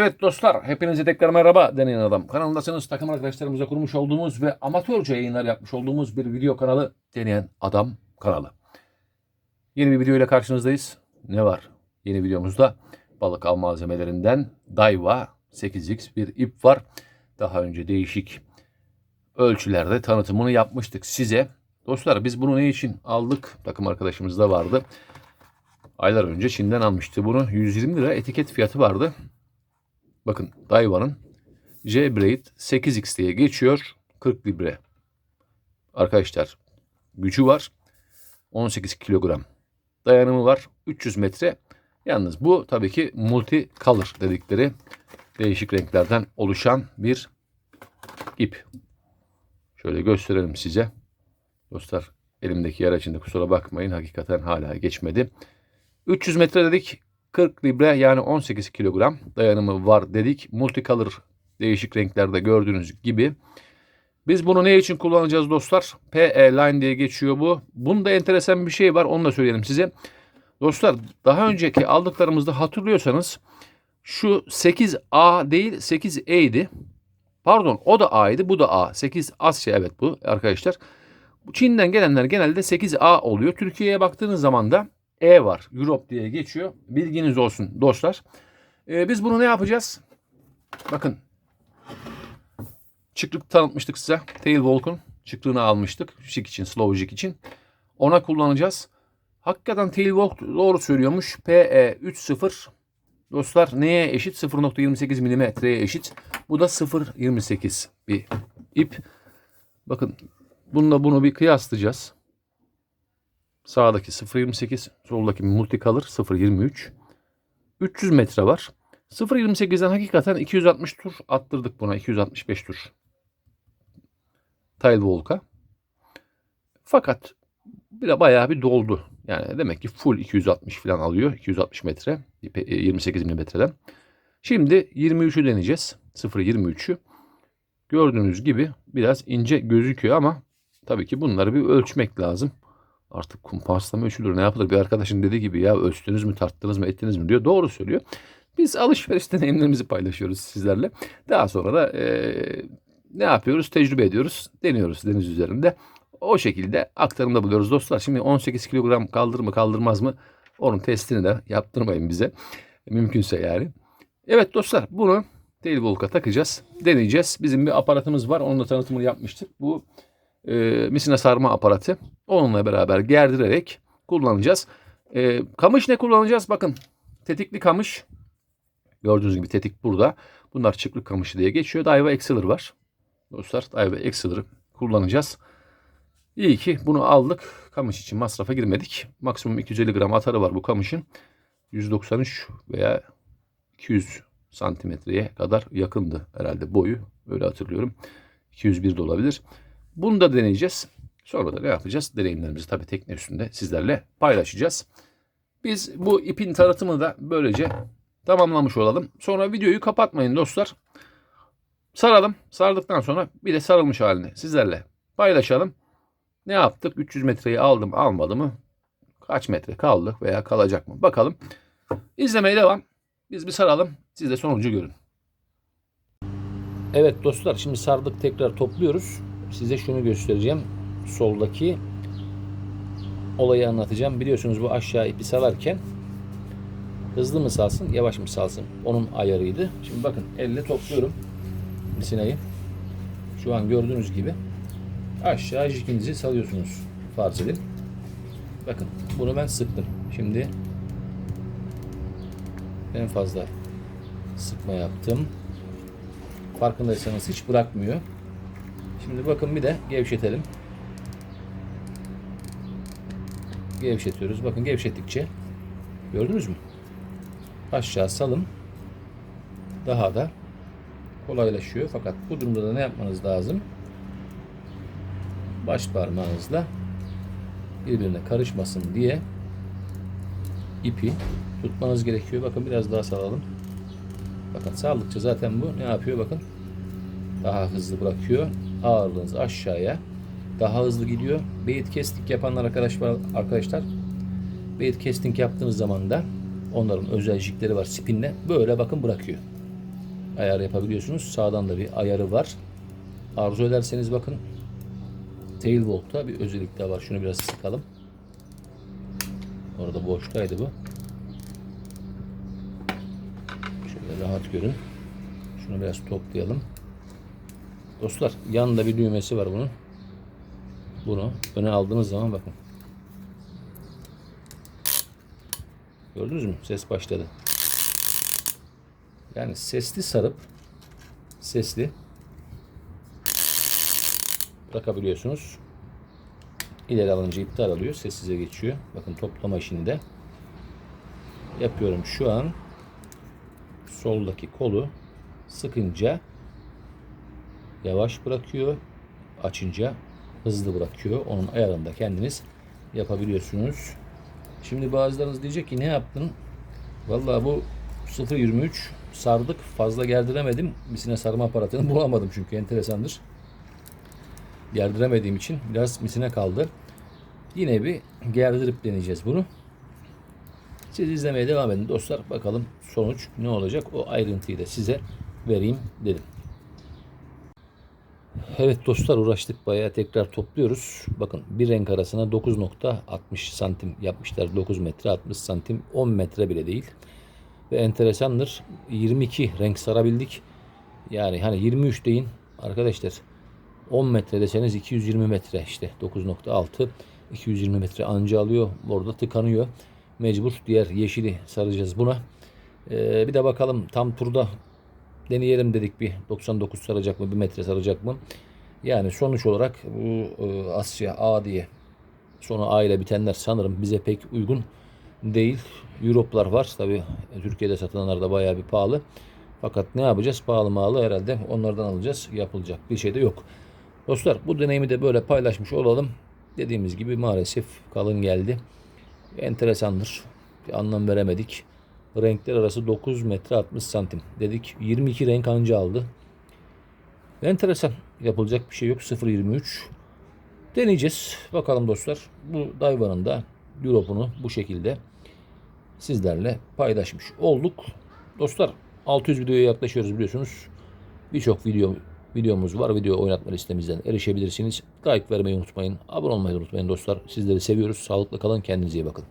Evet dostlar, hepinize tekrar merhaba deneyen adam. Kanalındasınız takım arkadaşlarımızla kurmuş olduğumuz ve amatörce yayınlar yapmış olduğumuz bir video kanalı deneyen adam kanalı. Yeni bir video ile karşınızdayız. Ne var? Yeni videomuzda balık av malzemelerinden Daiwa 8X bir ip var. Daha önce değişik ölçülerde tanıtımını yapmıştık size. Dostlar biz bunu ne için aldık? Takım arkadaşımız da vardı. Aylar önce Çin'den almıştı bunu. 120 lira etiket fiyatı vardı. Bakın Daiwa'nın J-Blade 8X diye geçiyor. 40 libre. Arkadaşlar gücü var. 18 kilogram. Dayanımı var. 300 metre. Yalnız bu tabii ki multi color dedikleri değişik renklerden oluşan bir ip. Şöyle gösterelim size. Dostlar elimdeki yer içinde kusura bakmayın. Hakikaten hala geçmedi. 300 metre dedik. 40 libre yani 18 kilogram dayanımı var dedik. Multicolor değişik renklerde gördüğünüz gibi. Biz bunu ne için kullanacağız dostlar? PE line diye geçiyor bu. Bunda enteresan bir şey var onu da söyleyelim size. Dostlar daha önceki aldıklarımızda hatırlıyorsanız şu 8A değil 8E'ydi. Pardon o da A'ydı bu da A. 8 Asya evet bu arkadaşlar. Çin'den gelenler genelde 8A oluyor. Türkiye'ye baktığınız zaman da E var. Europe diye geçiyor. Bilginiz olsun dostlar. Ee, biz bunu ne yapacağız? Bakın. Çıkrık tanıtmıştık size. Tailwalk'un çıkrığını almıştık. Jig için, slow jig için. Ona kullanacağız. Hakikaten Tailwalk doğru söylüyormuş. PE 30 dostlar neye eşit? 0.28 milimetreye eşit. Bu da 0.28 bir ip. Bakın bununla bunu bir kıyaslayacağız. Sağdaki 0.28, soldaki multicolor 0.23. 300 metre var. 0.28'den hakikaten 260 tur attırdık buna. 265 tur. Tailwalk'a. Fakat bir de bayağı bir doldu. Yani demek ki full 260 falan alıyor. 260 metre. 28 milimetreden. Şimdi 23'ü deneyeceğiz. 0.23'ü. Gördüğünüz gibi biraz ince gözüküyor ama tabii ki bunları bir ölçmek lazım. Artık kumparsla mı ölçülür ne yapılır? Bir arkadaşın dediği gibi ya ölçtünüz mü tarttınız mı ettiniz mi diyor. Doğru söylüyor. Biz alışveriş deneyimlerimizi paylaşıyoruz sizlerle. Daha sonra da e, ne yapıyoruz? Tecrübe ediyoruz. Deniyoruz deniz üzerinde. O şekilde aktarımda buluyoruz dostlar. Şimdi 18 kilogram kaldırır mı kaldırmaz mı? Onun testini de yaptırmayın bize. Mümkünse yani. Evet dostlar bunu Tailwalk'a takacağız. Deneyeceğiz. Bizim bir aparatımız var. Onun da tanıtımını yapmıştık. Bu e, misina sarma aparatı. Onunla beraber gerdirerek kullanacağız. E, kamış ne kullanacağız? Bakın tetikli kamış. Gördüğünüz gibi tetik burada. Bunlar çıklık kamışı diye geçiyor. Daiwa Exceler var. Dostlar Daiwa Exceler'ı kullanacağız. İyi ki bunu aldık. Kamış için masrafa girmedik. Maksimum 250 gram atarı var bu kamışın. 193 veya 200 santimetreye kadar yakındı herhalde boyu. Öyle hatırlıyorum. 201 de olabilir. Bunu da deneyeceğiz. Sonra da ne yapacağız? Deneyimlerimizi tabii tekne üstünde sizlerle paylaşacağız. Biz bu ipin tanıtımını da böylece tamamlamış olalım. Sonra videoyu kapatmayın dostlar. Saralım. Sardıktan sonra bir de sarılmış halini sizlerle paylaşalım. Ne yaptık? 300 metreyi aldım almadı mı? Kaç metre kaldı veya kalacak mı? Bakalım. İzlemeye devam. Biz bir saralım. Siz de sonucu görün. Evet dostlar şimdi sardık tekrar topluyoruz. Size şunu göstereceğim. Soldaki olayı anlatacağım. Biliyorsunuz bu aşağı ipi salarken hızlı mı salsın yavaş mı salsın onun ayarıydı. Şimdi bakın elle topluyorum misinayı. Şu an gördüğünüz gibi aşağı jikinizi salıyorsunuz farz edin. Bakın bunu ben sıktım. Şimdi en fazla sıkma yaptım. Farkındaysanız hiç bırakmıyor. Şimdi bakın bir de gevşetelim. Gevşetiyoruz. Bakın gevşettikçe gördünüz mü? Aşağı salın. Daha da kolaylaşıyor. Fakat bu durumda da ne yapmanız lazım? Baş parmağınızla birbirine karışmasın diye ipi tutmanız gerekiyor. Bakın biraz daha salalım. Bakın saldıkça zaten bu ne yapıyor bakın. Daha hızlı bırakıyor. Ağırlığınız aşağıya. Daha hızlı gidiyor. Bait casting yapanlar arkadaş var, arkadaşlar. Bait casting yaptığınız zaman da onların özel jigleri var spinle. Böyle bakın bırakıyor. ayar yapabiliyorsunuz. Sağdan da bir ayarı var. Arzu ederseniz bakın tail volt'ta bir özellik daha var. Şunu biraz sıkalım. Orada boştaydı bu. Şöyle rahat görün. Şunu biraz toplayalım. Dostlar yanında bir düğmesi var bunun. Bunu öne aldığınız zaman bakın. Gördünüz mü? Ses başladı. Yani sesli sarıp sesli bırakabiliyorsunuz. İleri alınca iptal alıyor. Sessize geçiyor. Bakın toplama işini de yapıyorum şu an. Soldaki kolu sıkınca yavaş bırakıyor. Açınca hızlı bırakıyor. Onun ayarında kendiniz yapabiliyorsunuz. Şimdi bazılarınız diyecek ki ne yaptın? Vallahi bu 0.23 sardık. Fazla gerdiremedim. Misine sarma aparatını bulamadım çünkü enteresandır. Gerdiremediğim için biraz misine kaldı. Yine bir gerdirip deneyeceğiz bunu. Siz izlemeye devam edin dostlar. Bakalım sonuç ne olacak? O ayrıntıyı da size vereyim dedim. Evet dostlar uğraştık bayağı tekrar topluyoruz. Bakın bir renk arasına 9.60 santim yapmışlar. 9 metre 60 santim 10 metre bile değil. Ve enteresandır 22 renk sarabildik. Yani hani 23 deyin arkadaşlar 10 metre deseniz 220 metre işte 9.6 220 metre anca alıyor. Orada tıkanıyor. Mecbur diğer yeşili saracağız buna. Ee, bir de bakalım tam turda deneyelim dedik bir 99 saracak mı bir metre saracak mı? Yani sonuç olarak bu e, Asya A diye sonu A ile bitenler sanırım bize pek uygun değil. Europlar var tabi Türkiye'de satılanlar da bayağı bir pahalı. Fakat ne yapacağız? Pahalı malı herhalde onlardan alacağız yapılacak bir şey de yok. Dostlar bu deneyimi de böyle paylaşmış olalım. Dediğimiz gibi maalesef kalın geldi. Enteresandır bir anlam veremedik renkler arası 9 metre 60 santim dedik. 22 renk anca aldı. Enteresan. Yapılacak bir şey yok. 0.23. Deneyeceğiz. Bakalım dostlar. Bu Daiwa'nın da Europe'unu bu şekilde sizlerle paylaşmış olduk. Dostlar 600 videoya yaklaşıyoruz biliyorsunuz. Birçok video videomuz var. Video oynatma listemizden erişebilirsiniz. Like vermeyi unutmayın. Abone olmayı unutmayın dostlar. Sizleri seviyoruz. Sağlıklı kalın. Kendinize iyi bakın.